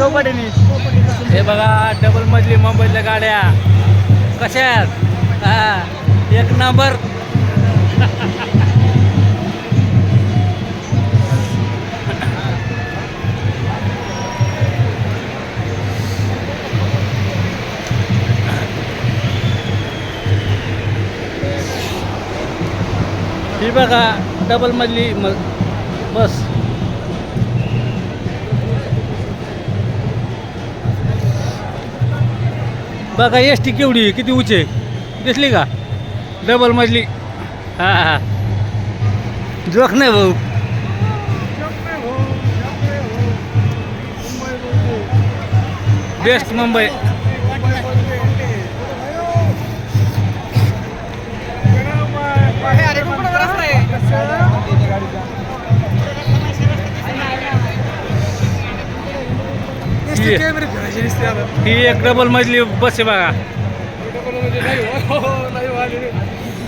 चौपाटीने. हे बघा डबल मजली मुंबईतल्या गाड्या. कशा आहेत? एक नंबर ही बघा डबल मजली मग बस. बघा एस टी केवढी आहे, किती उंची आहे? दिसली का? डबल मजली. हा हा जोख नाही भाऊ. बेस्ट मुंबई ही ही एक डबल मजली बस आहे बघा.